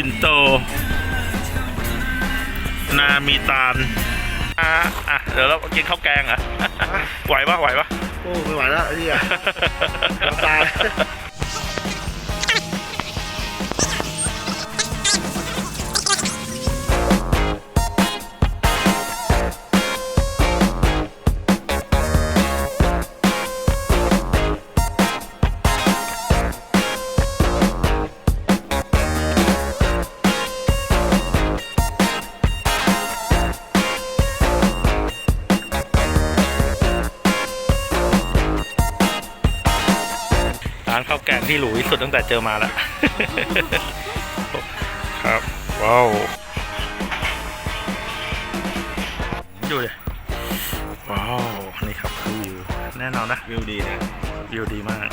บินโต นามีตาลอะอะเดี๋ยวเรากินข้าวแกงเหรอะไหวปะไหวปะ โอ้ไม่ไหวแล้วไอ้เหี้ยน้ำตา ที่หรูที่สุดตั้งแต่เจอมาแล้วครับ ว้าว ดูเลยว้าว นี่ครับคือวิว แน่นอนนะ วิวดีนะ วิวดีมาก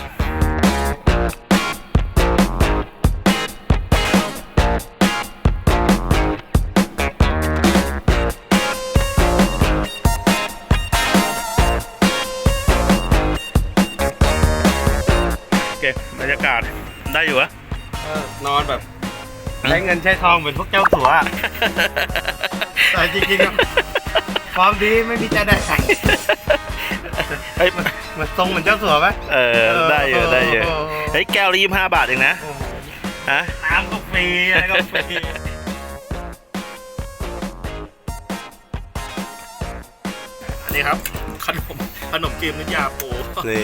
ได้อยู่อะนอนแบบใช้เงินใช้ทองเหมือนพวกเจ้าสัวอะแต่จริงๆอะความดีไม่มีใจได้ใครเฮ้ยมันทรงเหมือนเจ้าสัวไหม เออได้อยู่ได้อยู่โโห เฮ้ยแก้วรีบห้าบาทเองนะโอ้โหฮะ น้ำก็ฟรีอะไรก็ฟรีอันนี้ครับ ขนมขนมจีนน้ำยาปูนี่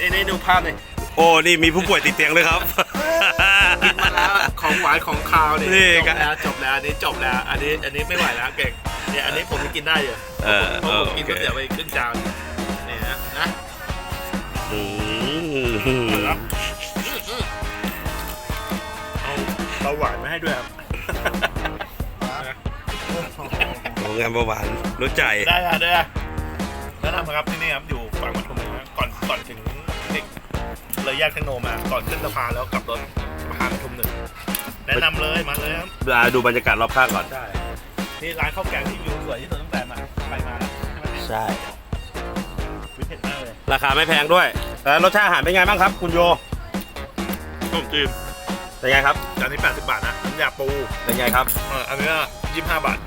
นี่นี่ดูภาพเลย โอ้ นี่มีผู้ป่วยติดเตียงเลยครับ กินมาแล้วของหวานของคาวเนี่ยนี่จครับบแล้วจบแล้วอันนี้จบแล้วอันนี้อันนี้ไม่ไหวแล้วเก่งเนี่ยอันนี้ผมยังกินได้อยู่เออเพราะผมกินโอก๋วยเคเตี๋ยวไปครึ่งจานเนี่ยนะนะอืมเอาเบาหวานมาให้ด้วยครับโรงงานเบาหวานรู้ใจได้อะได้อะแนะนำครับที่นี่ครับอยู่ฝั่งปทุมนะก่อนก่อนถึงเด็ก เลยแยกเทคโนมา ก่อนขึ้นสะพานแล้วกลับรถสะพานปทุมหนึ่งแนะนำเลยมาเลยครับอ่าดูบรรยากาศรอบข้างก่อนได้นี่ร้านข้าวแกงที่วิวสวยที่สุดตั้งแต่มาไปมาแล้วใช่ไหมเนี่ยใช่ วิเผ็ดมากเลยราคาไม่แพงด้วยแล้วรสชาติอาหารเป็นไงบ้างครับ คุณโยขนมจีนเป็นไงครับ จานนี้ 80 บาทนะน้ำยาปูเป็นไงครับเอออันนี้25 บาท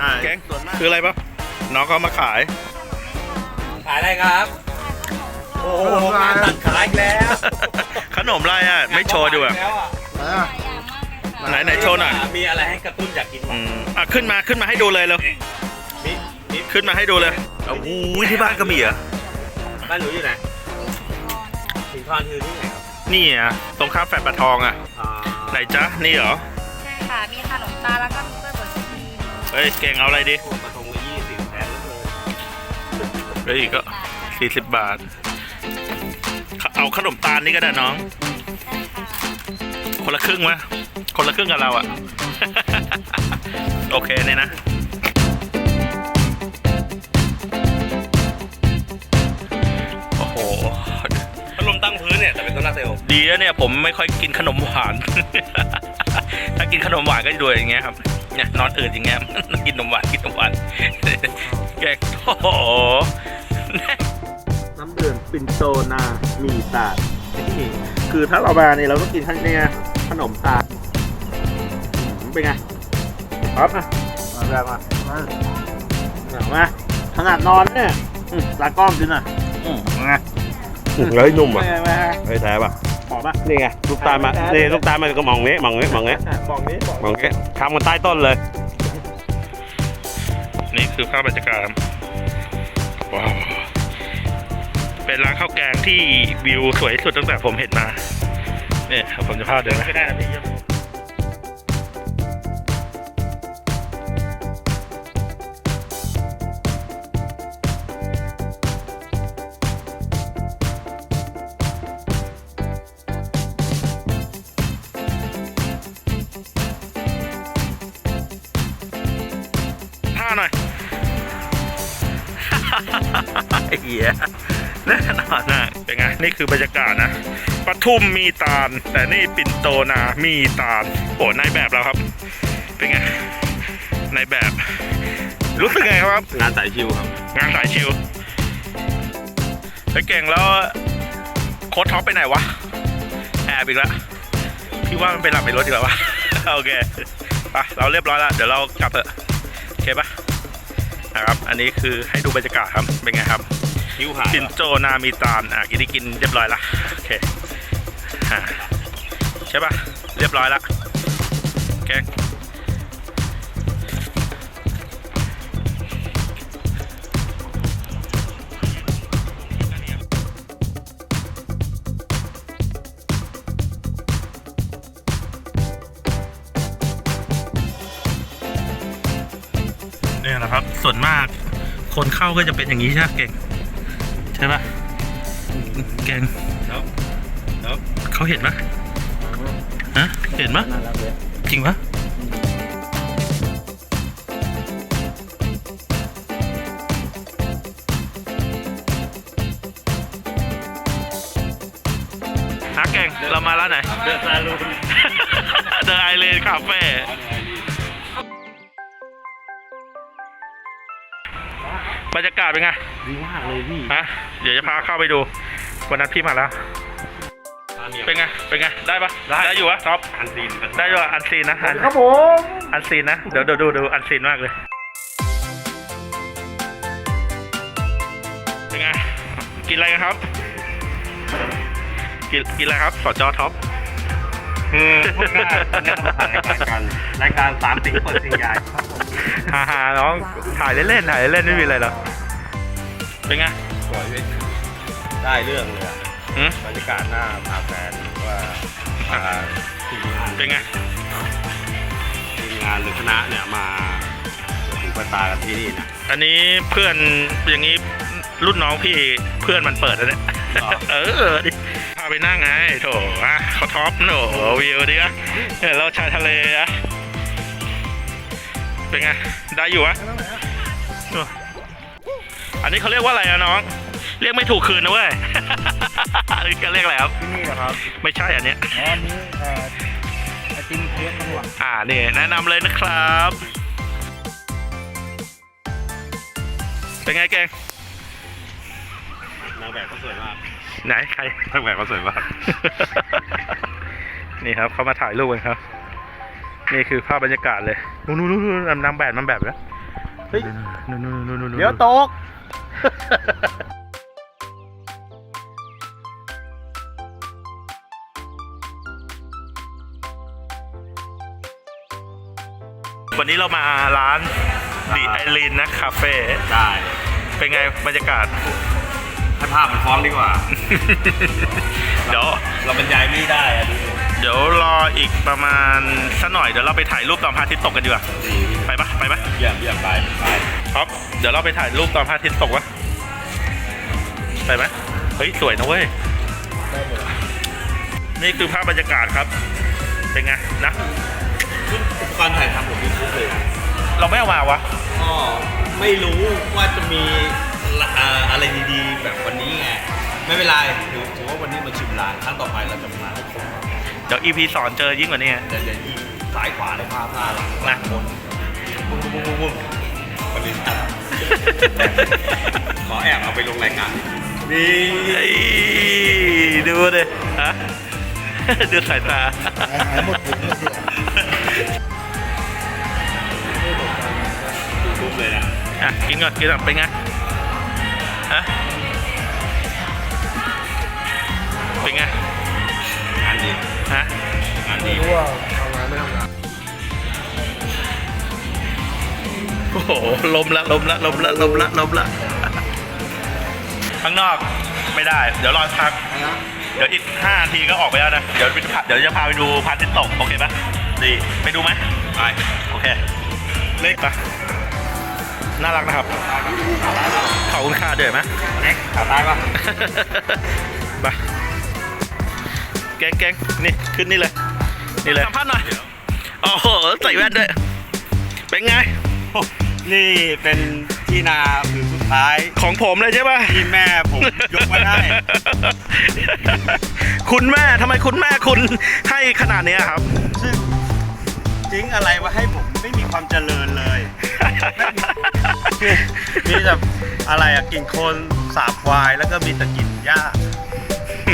อ่าแกงส่วนมาก คืออะไรปะน้องเขามาขาย ขายอะไรครับ โอ้โหงานตัดขายอีกแล้วขนมอะไรอะ ไม่โชว์ดูอะ แล้วอะ ไหนไหนโชว์หน่อยมีอะไรให้กระตุ้นอยากกินอืมอะขึ้นมาขึ้นมาให้ดูเลยเร็วมีมีขึ้นมาให้ดูเลยโอ้โหที่บ้านก็มีเหรอะบ้านหนูอยู่ไหนสิงคอนคือที่ไหนครับนี่อะตรงข้ามแฟลตปลาทองอะอ่าไหนจ๊ะนี่เหรอใช่ค่ะ มีขนมตาลแล้วก็มีกล้วยบดชีสเฮ้ยเก่งเอาอะไรดี เกินเฮ้ยก็สี่สิบบาท เอาขนมตาลนี่ก็ได้น้องใช่ค่ะคนละครึ่งวะคนละครึ่งกับเราอะโอเคเนี่ยนะโอ้โหพัดลมตั้งพื้นเนี่ยแต่เป็นโซลาร์เซลล์ดีแล้วเนี่ยผมไม่ค่อยกินขนมหวาน ถ้ากินขนมหวานก็จะดูอย่างเงี้ยครับ เนี่ยนอนอืดอย่างเงี้ย กินขนมหวานกินขนมหวานแกโอ้โหน้ำดื่มปินโตนามีตาลนี่คือถ้าเรามาเนี่ยเราต้องกินขั้นเนี่ยขนมตาลอืมเป็นไงครับอะมาแบบมามามาขนาดนอนเนี่ยอืมตากล้องกินอะอืมไงเฮ้ยนุ่มอะไงไงเฮ้ยแท้ป่ะหอม ป่ะนี่ไงลูกตาลมานี่ลูกตาลมันก็มองนี้มองนี้มองนี้มองนี้มองนี้ทำกันใต้ต้นเลย นี่คือภาพบรรยากาศว้าวเป็นร้านข้าวแกงที่วิวสวยที่สุดตั้งแต่ผมเห็นมาเนี่ยผมจะพาเดินไม่ได้นะพี่ นไงนี่คือบรรยากาศนะปทุมมีตาล แต่นี่ปิ่นโตนามีตาลโอ้นายแบบเราครับ เป็นไงนายแบบ รู้สึกไงครับ งานสายชิวครับ งานสายชิวไปเก่งแล้วโค้ดท็อปไปไหนวะแอบอีกแล้วพี่ว่ามันไปหลับในรถดีกว่าวะโอเคไปเราเรียบร้อยแล้ว เดี๋ยวเรากลับเถอะโอเคปะนะครับ อันนี้คือให้ดูบรรยากาศครับ เป็นไงครับ หิวหายชินโจนามีตานอะกินที่กินเรียบร้อยละโอเคอ่าใช่ปะเรียบร้อยละโอเคเนี่ยนะครับ ส่วนมากคนเข้าก็จะเป็นอย่างนี้ใช่ไหมเก่ง ช่ปะเก่งครับครับเขาเห็นปะฮะเห็นปะจริงปะฮะเก่งเรามาแล้วไหน เดือดซาลูน เดอะไอเลนคาเฟ่ บรรยากาศเป็นไงดีมากเลยพี่ฮะเดี๋ยวจะพาเข้าไปดู วันนั้นพี่มาแล้ว เป็นไง เป็นไง ได้ปะได้อยู่ปะท็อป อันซีน ได้อยู่ปะอันซีนนะอันครับผม อันซีนนะ เดี๋ยวดูดูดูอันซีนมากเลย เป็นไง กินอะไรกันครับ กินกินอะไรครับ สจท็อปคือพวกน่าเนี่ยมาถ่ายรายการกันรายการสามสิงเปิดสิงใหญ่ครับผม ฮ่าฮ่าน้องถ่ายเล่นๆถ่ายเล่นๆไม่มีอะไรหรอกเป็นไงสวยพี่ได้เรื่องเลยอะหืมบรรยากาศหน้าพาแฟนหรือว่าพาทีมงานเป็นไงทีมงานหรือคณะเนี่ยมาถึงปตากันที่นี่นะ อันนี้เพื่อนอย่างนี้รุ่นน้องพี่เพื่อนมันเปิดแล้วเนี่ยหรอ เออดิพาไปนั่งไงโถอะเขาท็อปโหนวิวดิอะเนี่ยเราชายทะเลอะ เป็นไง ได้อยู่อะอันนี้เขาเรียกว่าอะไรอะน้อง เรียกไม่ถูกคืนนะเว้ยอันนี้เขาเรียกอะไรครับ ที่นี่เหรอครับไม่ใช่อันเนี้ย อ๋ออันนี้เอ่อไอติมเค้กจังหวะอ่านี่แนะนำเลยนะครับ เป็นไงแกงนางแบบก็สวยมากไหนใคร นางแบบก็สวยมาก นี่ครับเขามาถ่ายรูปกันครับ นี่คือภาพบรรยากาศเลยนู่นนู่นนู่นนางแบบนางแบบแล้วเฮ้ยนู่นนู่นนู่นนู่นนู่นเดี๋ยวตกวันนี้เรามาร้านดีไอรีนนะคาเฟ่ได้เป็นไงบรรยากาศให้ภาพมันฟ้องดีกว่า เดี๋ยวเราบรรยายไม่ได้อะดู เดี๋ยวรออีกประมาณสักหน่อยเดี๋ยวเราไปถ่ายรูปตอนพระอาทิตย์ตกกันดีกว่าดีไปปะไปปะเยี่ยมเยี่ยมไปไปครับเดี๋ยวเราไปถ่ายรูปตอนพระอาทิตย์ตกวะไปไหมเฮ้ยสวยนะเว้ยนี่คือภาพบรรยากาศครับ เป็นไงนะอุปกรณ์ถ่ายทำผมมีครบเลย เราไม่เอามาวะก็ไม่รู้ว่าจะมีละอ่าอะไรดีๆ แบบวันนี้ไงไม่เป็นไรถือถือว่าวันนี้มาชิมร้านครั้งต่อไปเราจะมาให้ครบเดี๋ยว EP สอนเจอยิ่งกว่านี้ไงแต่อย่ายิงซ้ายขวาในภาพหน้าหลังนะบนบุ้งบุ้งบุ้งบุ้งวันนี้อะขอแอบเอาไปลงรายการนี่เฮ้ยดูดิฮะดูสายตาหายหมดผมเลยสิทุบเลยนะอะกินก่อนกินก่อนเป็นไงฮะ ไม่ดีรู้ว่าทำงานไม่ทำงานโอ้โหลมละลมละลมละลมละลมละข้างนอกไม่ได้ เดี๋ยวรอพัก เดี๋ยวอีกห้านาทีก็ออกไปแล้วนะ เดี๋ยวไปเดี๋ยวจะพาไปดูพระอาทิตย์ตกโอเคปะดีไปดูไหมไปโอเค เล็กปะน่ารักนะครับขอบคุณค่าด้วยไหมเล็กขาตายปะไปแกงแกงนี่ขึ้นนี่เลย นี่เลยสัมภาษณ์หน่อยโอ้โหใส่แว่นด้วย เป็นไง นี่เป็นที่นาผืนสุดท้ายของผมเลยใช่ปะที่แม่ผมยกมาได้ คุณแม่ทำไมคุณแม่คุณให้ขนาดเนี้ยครับ ซึ่งทิ้งอะไรไว้ให้ผมไม่มีความเจริญเลยทิ้มีแบบอะไรอะกลิ่นโคลนสาบควายแล้วก็มีแต่กลิ่นหญ้า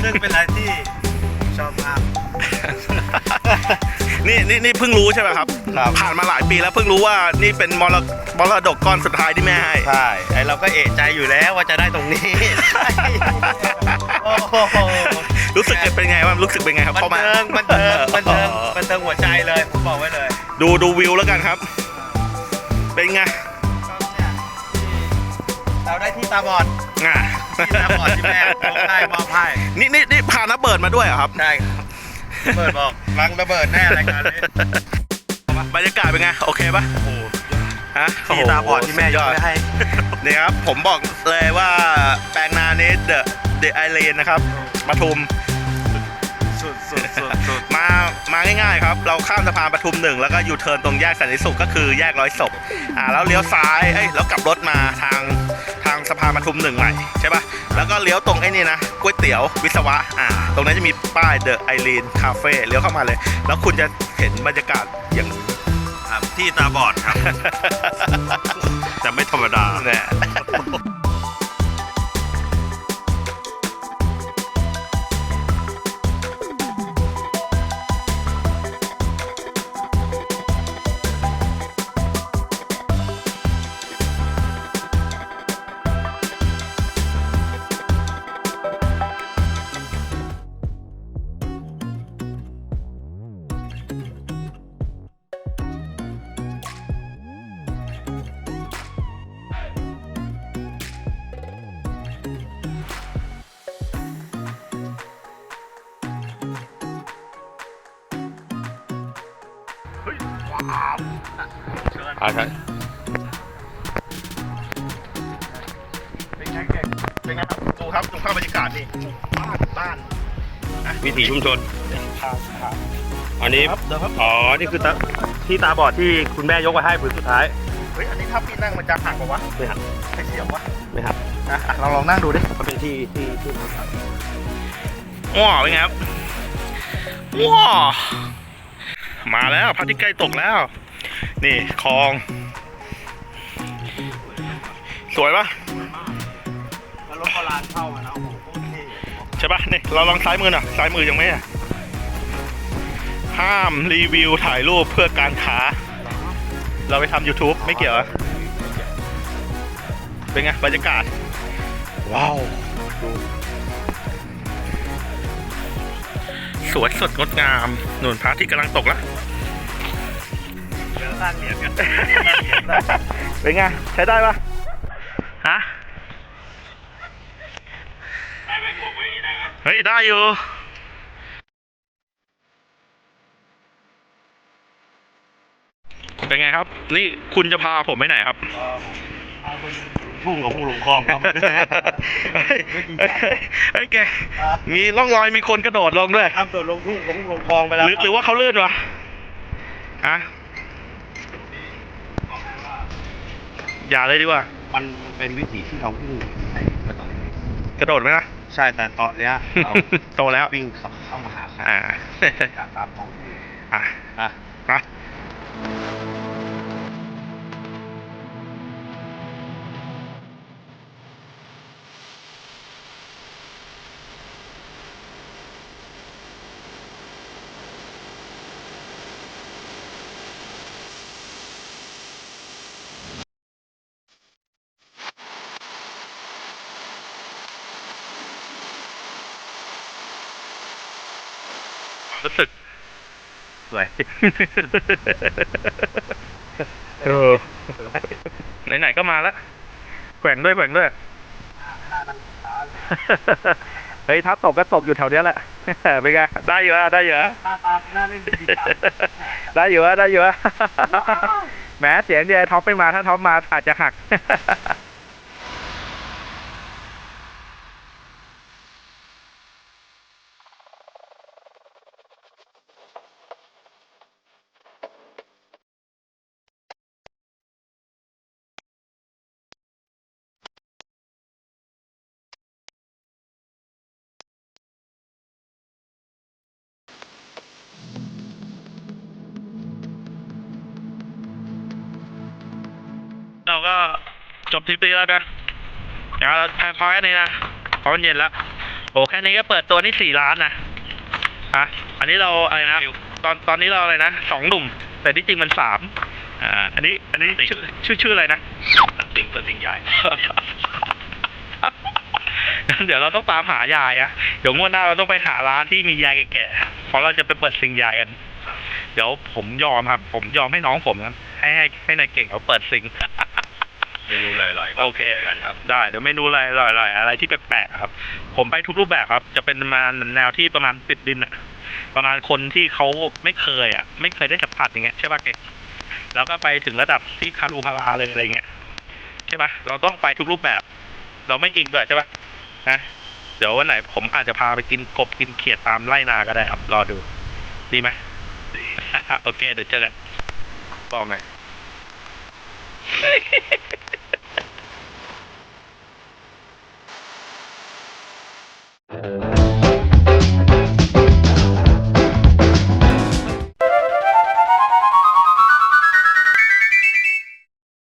ซึ่งเป็นอะไรที่ นี่นี่นี่เพิ่งรู้ใช่ไหมครับ ครับ ผ่านมาหลายปีแล้วเพิ่งรู้ว่านี่เป็นมรมรดกก้อนสุดท้ายที่แม่ให้ ใช่ไอเราก็เอะใจอยู่แล้วว่าจะได้ตรงนี้ โอ้โหรู้สึกเป็นไงบ้างรู้สึกเป็นไงครับบันเข้ามาเทิงบันเทิงบันเทิงบันเทิงหัวใจเลยผมบอกไว้เลย ดูดูวิวแล้วกันครับ เป็นไงเราได้ที่ตาบอดอะที่ตาบอดที่แม่ยกให้มอบให้นี่นี่นี่พาน้าเบิร์ดมาด้วยเหรอครับ ใช่ครับระ เบิดบอกรังระเบิดแน่รายการนี้บรรยากาศเป็นไง โอเคปะโอ้โหฮะที่ตาบอดที่แม่ยกไว้ให้นี่ครับ ผมบอกเลยว่าแปลงนานี้เดอะเดอะไอเลนนะครับปทุม สุดสุดสุดสุดมามาง่ายๆครับ เราข้ามสะพานปทุมหนึ่งแล้วก็ยูเทิร์นตรงแยกสันติสุขก็คือแยกร้อยศพอ่าแล้วเลี้ยวซ้ายเอ้ยแล้วกลับรถมาทางทางสะพานปทุมหนึ่งใหม่ใช่ปะแล้วก็เลี้ยวตรงไอ้นี่นะก๋วยเตี๋ยววิศวะอ่าตรงนั้นจะมีป้ายเดอะไอรีนคาเฟ่เลี้ยวเข้ามาเลย แล้วคุณจะเห็นบรรยากาศอย่างนี้ครับที่ตาบอดครับ แต่ไม่ธรรมดาเนี่ย อ่าใช่เป็นไงแกเป็นไงครับดูครับดูภาพบรรยากาศนี่บ้านบ้านวิถีชุมชนทางทางอันนี้ ครับเดิมครับอ๋อ นี่คือตาที่ตาบอดที่คุณแม่ยกไว้ให้ผืนสุดท้าย เฮ้ยอันนี้ถ้าพี่นั่งมันจะหักปะวะไม่หักไม่เสียววะไม่หักอะอะลองลองนั่งดูดิมันเป็นที่ที่ที่ว้าวเป็นไงครับว้าวมาแล้วพระอาทิตย์ใกล้ตกแล้ว นี่คลอง สวยปะแล้วรถโบราณเข้ามานะโอ้โหโคตรเท่ใช่ปะนี่เราลองซ้ายมือหน่อยซ้ายมือยังไม่อะห้ามรีวิวถ่ายรูปเพื่อการค้า เราไปทำ YouTube ไม่เกี่ยวอะเป็นไงบรรยากาศ ว้าวสวยสดงดงามหนุนพระอาที่กำลังตกแล้ว สร้างเหรียญกันเป็นไง ใช้ได้ปะฮะเฮ้ย ได้อยู่เป็นไงครับ นี่คุณจะพาผมไปไหนครับพุ่งกับพุ่งลงคลองครับเฮ้ยเฮ้ยเฮ้ยแกมีร่องรอยมีคนกระโดดลงด้วยข้ามตัวลงพุ่งกับพุ่งลงคลองไปแล้วหรือหรือว่าเขาลื่นวะฮะ อย่าเลยดีกว่า มันเป็นวิถีที่เราวิ่งมาตอนนี้กระโดดไหมนะ ใช่แต่ตอนเนี้ยเราโตแล้ววิ่งเข้ามาหาใครอ่าจากตามท้องที่อะอะมา สวยเออไหนๆก็มาแล้วแกว่งด้วยแกว่งด้วย เฮ้ยถ้าตกก็ตกอยู่แถวเนี้ยแหละ เป็นไงได้อยู่อะได้อยู่อะตาตาหน้าเล่นดีได้อยู่อะได้อยู่อะแหมเสียงเดียท็อปไม่มาถ้าท็อปมาอาจจะหัก ก็จบทริปนี้แล้วนะเดี๋ยวเราพอแค่นี้นะเพราะมันเย็นแล้วโอ้แค่นี้ก็เปิดตัวนี่สี่ล้านนะฮะอันนี้เราอะไรนะตอนตอนนี้เราอะไรนะสองหนุ่ม แต่ที่จริงมันสามอ่าอันนี้ อันนี้ชื่อชื่อชื่ออะไรนะสิ่งเป็นสิ่งใหญ่เดี๋ยวเราต้องตามหายายอะเดี๋ยวงวดหน้าเราต้องไปหาร้านที่มียายแก่ๆเพราะเราจะไปเปิดซิงยายกัน เดี๋ยวผมยอมครับ ผมยอมให้น้องผมนะให้ให้ให้นายเก่งเขาเปิดซิง เมนูลอยๆโอเคครับ ได้เดี๋ยวเมนูอะไรอร่อยๆอะไรที่แปลกๆครับ ผมไปทุกรูปแบบครับ จะเป็นประมาณแนวที่ประมาณติดดินอะประมาณคนที่เขาไม่เคยอะไม่เคยได้สัมผัสอย่างเงี้ยใช่ปะเก่งแล้วก็ไปถึงระดับที่คารูพาราเลยอะไรเงี้ยใช่ปะเราต้องไปทุกรูปแบบ เราไม่กินด้วยใช่ปะนะเดี๋ยววันไหนผมอาจจะพาไปกินกบกินเขียดตามไร่นาก็ได้ครับรอดู ดีไหมโอเคเดี๋ยวเจอกันบอกหน่อย Uh...